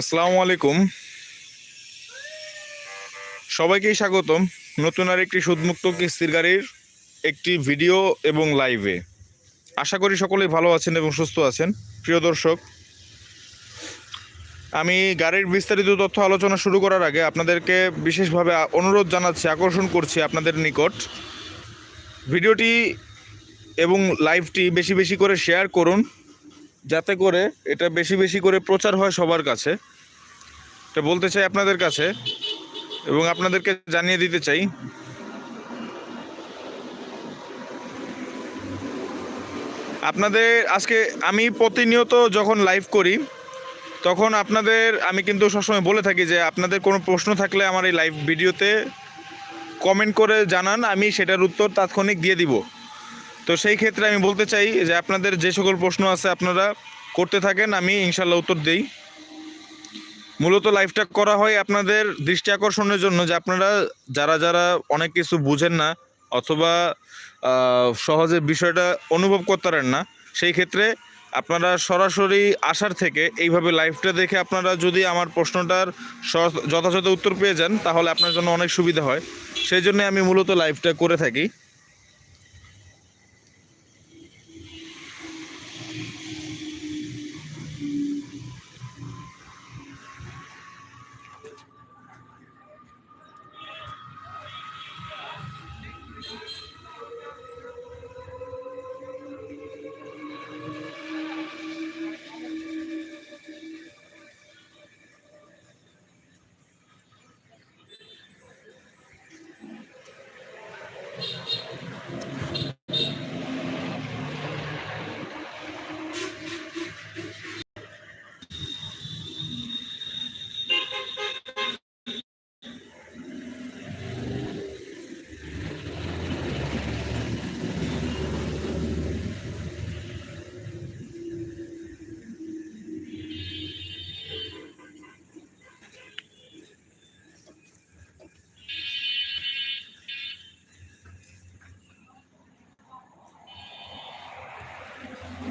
আসসালামু আলাইকুম। সবাইকেই স্বাগতম নতুন আর একটি সুদমুক্ত কিস্তির গাড়ির একটি ভিডিও এবং লাইভে। আশা করি সকলেই ভালো আছেন এবং সুস্থ আছেন। প্রিয় দর্শক, আমি গাড়ির বিস্তারিত তথ্য আলোচনা শুরু করার আগে আপনাদেরকে বিশেষভাবে অনুরোধ জানাচ্ছি, আকর্ষণ করছি আপনাদের নিকট। ভিডিওটি এবং লাইভটি বেশি বেশি করে শেয়ার করুন যাতে করে এটা বেশি বেশি করে প্রচার হয় সবার কাছে। এটা বলতে চাই আপনাদের কাছে এবং আপনাদেরকে জানিয়ে দিতে চাই। আপনাদের আজকে আমি প্রতিনিয়ত যখন লাইভ করি, তখন আপনাদের আমি কিন্তু সবসময় বলে থাকি যে আপনাদের কোনো প্রশ্ন থাকলে আমার এই লাইভ ভিডিওতে কমেন্ট করে জানান, আমি সেটার উত্তর তাৎক্ষণিক দিয়ে দিব। তো সেই ক্ষেত্রে আমি বলতে চাই যে আপনাদের যে সকল প্রশ্ন আছে আপনারা করতে থাকেন, আমি ইনশাল্লাহ উত্তর দেই। মূলত লাইভটা করা হয় আপনাদের দৃষ্টি আকর্ষণের জন্য যে আপনারা যারা যারা অনেক কিছু বুঝেন না অথবা সহজে বিষয়টা অনুভব করতে পারেন না, সেই ক্ষেত্রে আপনারা সরাসরি আসার থেকে এইভাবে লাইভটা দেখে আপনারা যদি আমার প্রশ্নটার যথাযথ উত্তর পেয়ে যান, তাহলে আপনার জন্য অনেক সুবিধা হয়। সেই জন্য আমি মূলত লাইভটা করে থাকি।